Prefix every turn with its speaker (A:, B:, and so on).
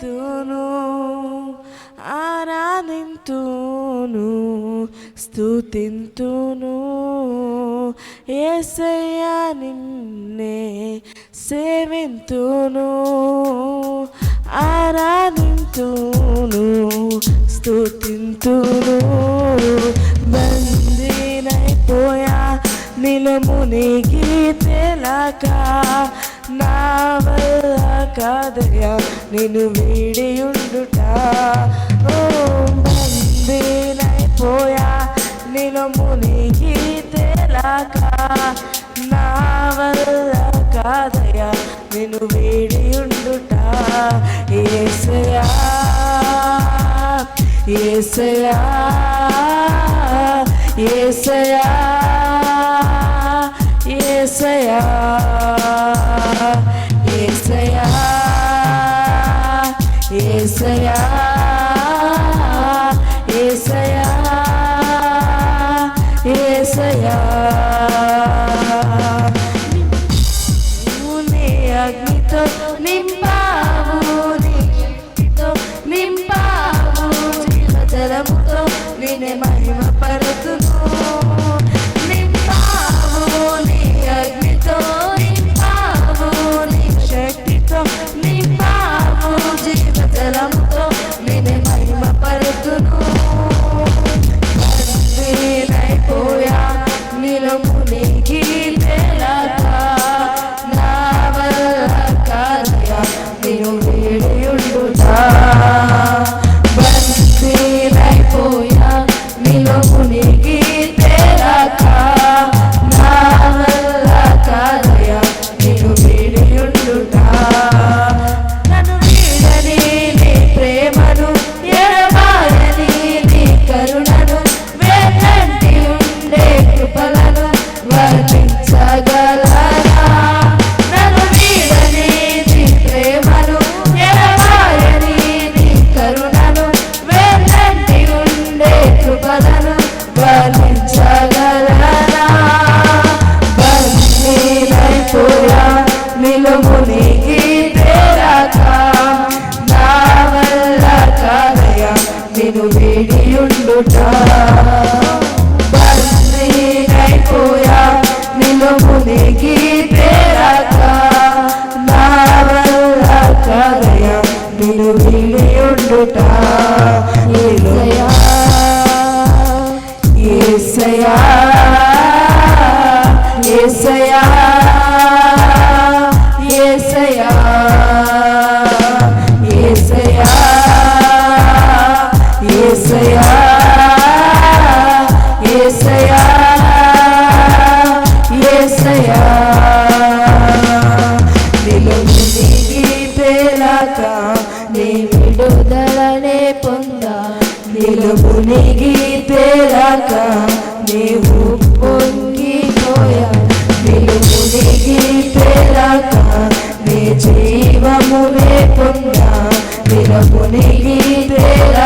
A: సేవింతును ఆరాధింతును స్థుతింతును ఏసయ్యా నిన్నే సేవింతును ఆరాధింతును స్థుతింతును బందీనైపోయా నిలమునిగి తెలక నా వల్ల కాదయ్యా నేను వీడియుండుట. బందీనైపోయా నేను మునిగి తేలాక. నా వల్ల కాదయ్యా నేను వీడియుండుట. ఏసయా ఏసయా ఏసయా ఏసయా వెంకటేశ్వరా నిలుమునికి తెరక నా వల్ల కాదయా నిన్ను వేడియుండుట బందీనైపోయా నిలుమునికి తెరక నా వల్ల కాదయా నిన్ను వేడియుండుట ನಿಗಿತೆಲಕ ನೀವು పొంగిపోయా నీవు నిగితేలక నీ జీవమునే పొందా. నిలపు నిగితేలక